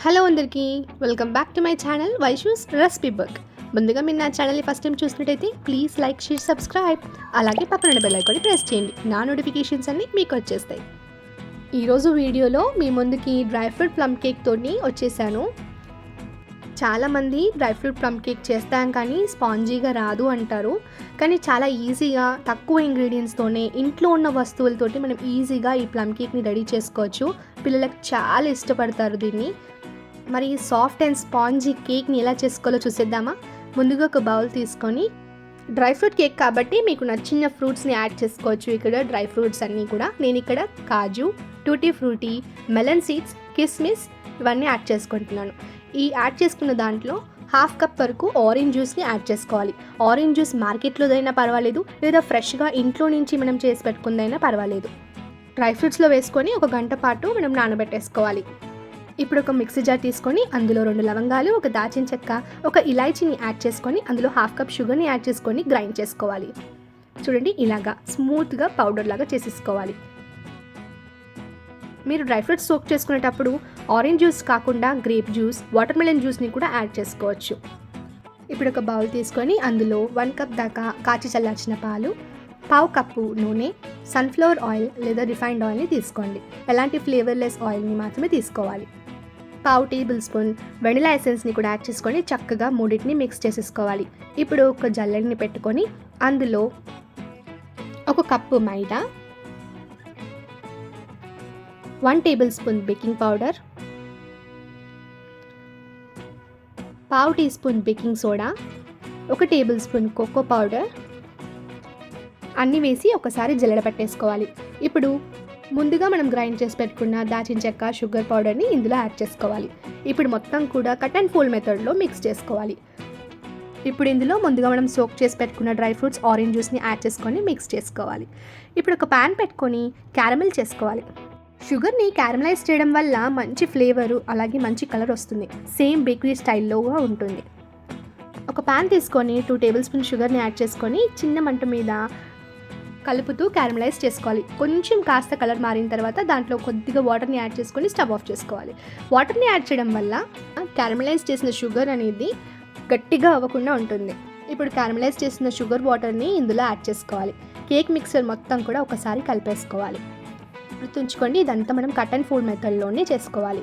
Hello అందరికీ welcome back to my channel Vaishu's recipe book. ముందుగా మీరు నా ఛానల్ని ఫస్ట్ టైం చూసినట్టయితే ప్లీజ్ లైక్ షేర్ సబ్స్క్రైబ్. అలాగే పక్కన బెల్ ఐకాన్ ప్రెస్ చేయండి. నా నోటిఫికేషన్స్ అన్నీ మీకు వచ్చేస్తాయి. ఈరోజు వీడియోలో మీ ముందుకి డ్రై ఫ్రూట్ ప్లమ్ కేక్ తోటి వచ్చేసాను. చాలామంది డ్రై ఫ్రూట్ ప్లమ్ కేక్ చేస్తాం కానీ స్పాంజీగా రాదు అంటారు. కానీ చాలా ఈజీగా తక్కువ ఇంగ్రీడియంట్స్తోనే ఇంట్లో ఉన్న వస్తువులతోటి మనం ఈజీగా ఈ ప్లమ్ కేక్ని రెడీ చేసుకోవచ్చు. పిల్లలకు చాలా ఇష్టపడతారు దీన్ని. మరి సాఫ్ట్ అండ్ స్పాంజీ కేక్ని ఎలా చేసుకోవాలో చూసేద్దామా? ముందుగా ఒక బౌల్ తీసుకొని డ్రై ఫ్రూట్ కేక్ కాబట్టి మీకు నచ్చిన ఫ్రూట్స్ని యాడ్ చేసుకోవచ్చు. ఇక్కడ డ్రై ఫ్రూట్స్ అన్నీ కూడా నేను ఇక్కడ కాజు టూటీ ఫ్రూటీ మెలన్ సీడ్స్ కిస్మిస్ ఇవన్నీ యాడ్ చేసుకుంటున్నాను. ఈ యాడ్ చేసుకున్న దాంట్లో హాఫ్ కప్ వరకు ఆరెంజ్ జ్యూస్ని యాడ్ చేసుకోవాలి. ఆరెంజ్ జ్యూస్ మార్కెట్లోదైనా పర్వాలేదు లేదా ఫ్రెష్గా ఇంట్లో నుంచి మనం చేసి పెట్టుకుందైనా పర్వాలేదు. డ్రై ఫ్రూట్స్లో వేసుకొని ఒక గంట పాటు మనం నానబెట్టేసుకోవాలి. ఇప్పుడు ఒక మిక్సీ జార్ తీసుకొని అందులో రెండు లవంగాలు ఒక దాచిన చెక్క ఒక ఇలాచీని యాడ్ చేసుకొని అందులో హాఫ్ కప్ షుగర్ని యాడ్ చేసుకొని గ్రైండ్ చేసుకోవాలి. చూడండి ఇలాగా స్మూత్గా పౌడర్ లాగా చేసేసుకోవాలి. మీరు డ్రై ఫ్రూట్స్ సోక్ చేసుకునేటప్పుడు ఆరెంజ్ జ్యూస్ కాకుండా గ్రేప్ జ్యూస్ వాటర్ మెలన్ జ్యూస్ని కూడా యాడ్ చేసుకోవచ్చు. ఇప్పుడు ఒక బౌల్ తీసుకొని అందులో వన్ కప్ దాకా కాచి చల్లార్చిన పాలు పావు కప్పు నూనె సన్ఫ్లవర్ ఆయిల్ లేదా రిఫైన్డ్ ఆయిల్ని తీసుకోండి. ఎలాంటి ఫ్లేవర్లెస్ ఆయిల్ని మాత్రమే తీసుకోవాలి. పావు టేబుల్ స్పూన్ వెనిలా ఎసెన్స్ని కూడా యాడ్ చేసుకొని చక్కగా మూడింటిని మిక్స్ చేసేసుకోవాలి. ఇప్పుడు ఒక జల్లెడిని పెట్టుకొని అందులో ఒక కప్పు మైదా one tablespoon baking powder పావు టీ స్పూన్ బేకింగ్ సోడా ఒక టేబుల్ స్పూన్ కోకో పౌడర్ అన్నీ వేసి ఒకసారి జల్లెడ పట్టేసుకోవాలి. ఇప్పుడు ముందుగా మనం గ్రైండ్ చేసి పెట్టుకున్న దాచిన చెక్క షుగర్ పౌడర్ని ఇందులో యాడ్ చేసుకోవాలి. ఇప్పుడు మొత్తం కూడా కట్ అండ్ ఫోల్ మెథడ్లో మిక్స్ చేసుకోవాలి. ఇప్పుడు ఇందులో ముందుగా మనం సోక్ చేసి పెట్టుకున్న డ్రై ఫ్రూట్స్ ఆరెంజ్ జ్యూస్ని యాడ్ చేసుకొని మిక్స్ చేసుకోవాలి. ఇప్పుడు ఒక ప్యాన్ పెట్టుకొని క్యారమెల్ చేసుకోవాలి. షుగర్ని క్యారమలైజ్ చేయడం వల్ల మంచి ఫ్లేవరు అలాగే మంచి కలర్ వస్తుంది. సేమ్ బేకరీ స్టైల్లోగా ఉంటుంది. ఒక ప్యాన్ తీసుకొని టూ టేబుల్ స్పూన్ షుగర్ని యాడ్ చేసుకొని చిన్న మంట మీద కలుపుతూ క్యారమలైజ్ చేసుకోవాలి. కొంచెం కాస్త కలర్ మారిన తర్వాత దాంట్లో కొద్దిగా వాటర్ని యాడ్ చేసుకొని స్టవ్ ఆఫ్ చేసుకోవాలి. వాటర్ని యాడ్ చేయడం వల్ల క్యారమలైజ్ చేసిన షుగర్ అనేది గట్టిగా అవ్వకుండా ఉంటుంది. ఇప్పుడు క్యారమలైజ్ చేసిన షుగర్ వాటర్ని ఇందులో యాడ్ చేసుకోవాలి. కేక్ మిక్సర్ మొత్తం కూడా ఒకసారి కలిపేసుకోవాలి. గుర్తుంచుకోండి ఇదంతా మనం కట్ అండ్ ఫోల్డ్ మెథడ్లోనే చేసుకోవాలి.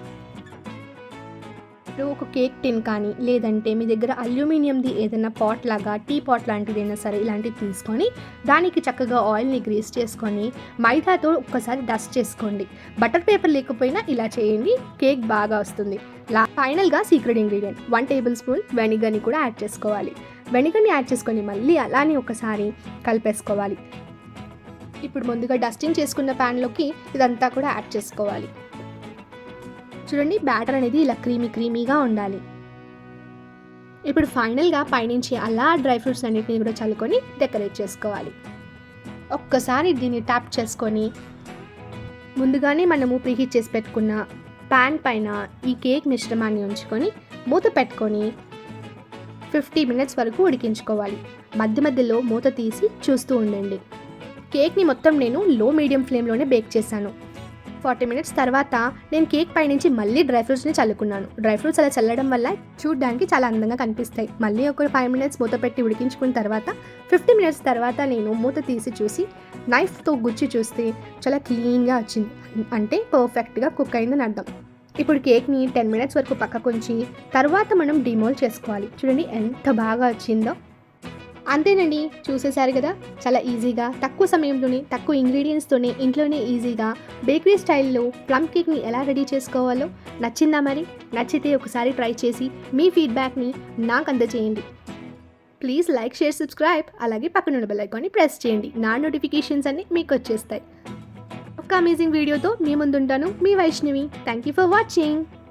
ఇప్పుడు ఒక కేక్ టిన్ కానీ లేదంటే మీ దగ్గర అల్యూమినియంది ఏదైనా పాట్ లాగా టీ పాట్ లాంటిది అయినా సరే ఇలాంటివి తీసుకొని దానికి చక్కగా ఆయిల్ని గ్రీస్ చేసుకొని మైదాతో ఒక్కసారి డస్ట్ చేసుకోండి. బటర్ పేపర్ లేకపోయినా ఇలా చేయండి కేక్ బాగా వస్తుంది. లా ఫైనల్గా secret ingredient one tablespoon వెనిగర్ని కూడా యాడ్ చేసుకోవాలి. వెనిగర్ని యాడ్ చేసుకొని మళ్ళీ అలానే ఒకసారి కలిపేసుకోవాలి. ఇప్పుడు ముందుగా డస్టింగ్ చేసుకున్న ప్యాన్లోకి ఇదంతా కూడా యాడ్ చేసుకోవాలి. చూడండి బ్యాటర్ అనేది ఇలా క్రీమీ క్రీమీగా ఉండాలి. ఇప్పుడు ఫైనల్గా పైనుంచి అలా డ్రై ఫ్రూట్స్ అన్నిటిని కూడా చల్లుకొని డెకరేట్ చేసుకోవాలి. ఒక్కసారి దీన్ని ట్యాప్ చేసుకొని ముందుగానే మనము ప్రీహీట్ చేసి పెట్టుకున్న ప్యాన్ పైన ఈ కేక్ మిశ్రమాన్ని ఉంచుకొని మూత పెట్టుకొని ఫిఫ్టీ మినిట్స్ వరకు ఉడికించుకోవాలి. మధ్య మధ్యలో మూత తీసి చూస్తూ ఉండండి. కేక్ని మొత్తం నేను లో మీడియం ఫ్లేమ్లోనే బేక్ చేశాను. ఫార్టీ మినిట్స్ తర్వాత నేను కేక్ పైనుంచి మళ్ళీ డ్రై ఫ్రూట్స్ని చల్లుకున్నాను. డ్రై ఫ్రూట్స్ అలా చల్లడం వల్ల చూడడానికి చాలా అందంగా కనిపిస్తాయి. మళ్ళీ ఒక ఫైవ్ మినిట్స్ మూత పెట్టి ఉడికించుకున్న తర్వాత ఫిఫ్టీ మినిట్స్ తర్వాత నేను మూత తీసి చూసి నైఫ్తో గుచ్చి చూస్తే చాలా క్లీన్గా వచ్చింది. అంటే పర్ఫెక్ట్గా కుక్ అయిందని అర్థం. ఇప్పుడు కేక్ని టెన్ మినిట్స్ వరకు పక్కకుంచి తర్వాత మనం డిమోల్ చేసుకోవాలి. చూడండి ఎంత బాగా వచ్చిందో. అంతేనండి చూసేశారు కదా. చాలా ఈజీగా తక్కువ సమయంలోనే తక్కువ ఇంగ్రీడియంట్స్తోనే ఇంట్లోనే ఈజీగా బేకరీ స్టైల్లో ప్లమ్ కేక్ని ఎలా రెడీ చేసుకోవాలో నచ్చిందా మరి? నచ్చితే ఒకసారి ట్రై చేసి మీ ఫీడ్బ్యాక్ని నాకు అందజేయండి. ప్లీజ్ లైక్ షేర్ సబ్స్క్రైబ్ అలాగే పక్కన బెల్ ఐకాన్ని ప్రెస్ చేయండి. నా నోటిఫికేషన్స్ అన్ని మీకు వచ్చేస్తాయి. ఒక అమేజింగ్ వీడియోతో మీ ముందుంటాను. మీ Vaishnavi. Thank you for watching